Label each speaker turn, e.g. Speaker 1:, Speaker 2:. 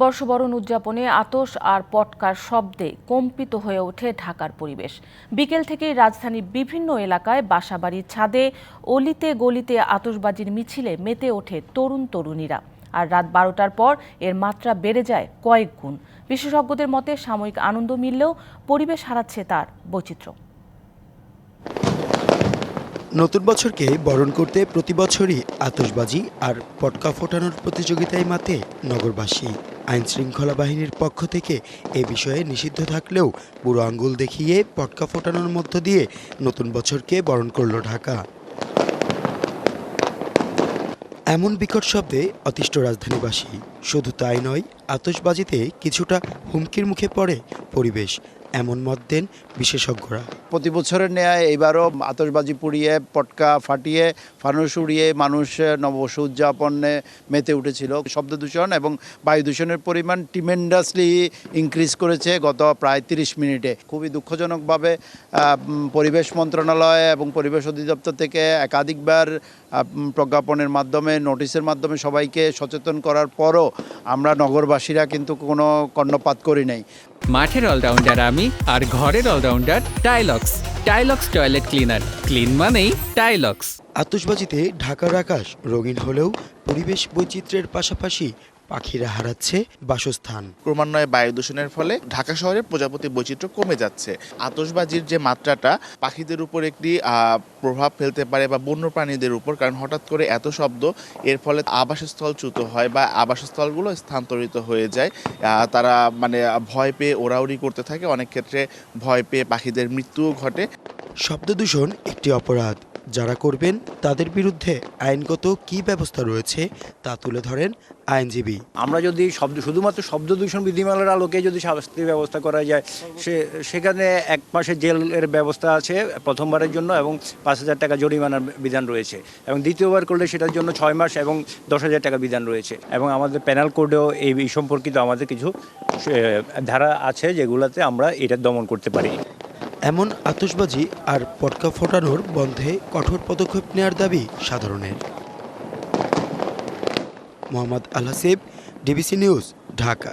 Speaker 1: বর্ষবরণ উদযাপনে আতস আর পটকার শব্দে কম্পিত হয়ে ওঠে ঢাকার পরিবেশ। বিকেল থেকেই রাজধানীর বিভিন্ন এলাকায় বাসাবাড়ির ছাদে অলিতে গলিতে আতসবাজির মিছিলে মেতে ওঠে তরুণ তরুণীরা। আর রাত বারোটার পর এর মাত্রা বেড়ে যায় কয়েক গুণ। বিশেষজ্ঞদের মতে সাময়িক আনন্দ মিললেও পরিবেশ হারাচ্ছে তার বৈচিত্র্য।
Speaker 2: নতুন বছরকে বরণ করতে প্রতি বছরই আতশবাজি আর পটকা ফোটানোর প্রতিযোগিতায় মাতে নগরবাসী। আইন শৃঙ্খলা বাহিনীর পক্ষ থেকে এ বিষয়ে নিষিদ্ধ থাকলেও বুড়ো আঙ্গুল দেখিয়ে পটকা ফোটানোর মধ্য দিয়ে নতুন বছরকে বরণ করল ঢাকা। এমন বিকট শব্দে অতিষ্ঠ রাজধানীবাসী। শুধু তাই নয় আতসবাজিতে কিছুটা হুমকির মুখে পড়ে পরিবেশ। এমন মত দেন বিশেষজ্ঞরা।
Speaker 3: প্রতি বছরের ন্যায় এবারও আতশবাজি পুড়িয়ে পটকা ফাটিয়ে ফানুস উড়িয়ে মানুষ নববর্ষ উদযাপনে মেতে উঠেছিল। শব্দ দূষণ এবং বায়ু দূষণের পরিমাণ টিমেন্ডাসলি ইনক্রিজ করেছে গত প্রায় তিরিশ মিনিটে। খুবই দুঃখজনকভাবে পরিবেশ মন্ত্রণালয় এবং পরিবেশ অধিদপ্তর থেকে একাধিকবার প্রজ্ঞাপনের মাধ্যমে নোটিশের মাধ্যমে সবাইকে সচেতন করার পরও আমরা নগরবাসীরা কিন্তু কোনো কর্ণপাত করি নাই।
Speaker 4: মাঠের অলরাউন্ডার আমি আর ঘরের allrounder Tylox Tylox toilet cleaner clean মানেই টাইলক্স
Speaker 2: আতশবাজিতে ঢাকার আকাশ রঙিন হলেও পরিবেশ বৈচিত্র্যের পাশাপাশি পাখিরা হারাচ্ছে বাসস্থান।
Speaker 5: ক্রমান্বয়ে বায়ু দূষণের ফলে ঢাকা শহরের প্রজাপতি বৈচিত্র্য কমে যাচ্ছে। আতসবাজির যে মাত্রাটা পাখিদের উপর একটি প্রভাব ফেলতে পারে বা বন্য প্রাণীদের উপর কারণ হঠাৎ করে এত শব্দ এর ফলে আবাসস্থল চ্যুত হয় বা আবাসস্থলগুলো স্থানান্তরিত হয়ে যায়। তারা মানে ভয় পেয়ে ওড়াউড়ি করতে থাকে। অনেক ক্ষেত্রে ভয় পেয়ে পাখিদের মৃত্যুও ঘটে।
Speaker 2: শব্দ দূষণ একটি অপরাধ। যারা করবেন তাদের বিরুদ্ধে আইনগত কী ব্যবস্থা রয়েছে তা তুলে ধরেন আইনজীবী।
Speaker 6: আমরা যদি শব্দ শুধুমাত্র শব্দ দূষণ বিধিমালার আলোকে যদি শাস্তির ব্যবস্থা করা যায়, সে সেখানে এক মাসে জেলের ব্যবস্থা আছে প্রথমবারের জন্য এবং পাঁচ হাজার টাকা জরিমানার বিধান রয়েছে এবং দ্বিতীয়বার করলে সেটার জন্য ছয় মাস এবং দশ হাজার টাকা বিধান রয়েছে এবং আমাদের প্যানাল কোডেও এই এই সম্পর্কিত আমাদের কিছু ধারা আছে যেগুলোতে আমরা এটা দমন করতে পারি।
Speaker 2: এমন আতসবাজি আর পটকা ফোটানোর বন্ধে কঠোর পদক্ষেপ নেওয়ার দাবি সাধারণের। Mohammad Al Hasib, DBC News, Dhaka.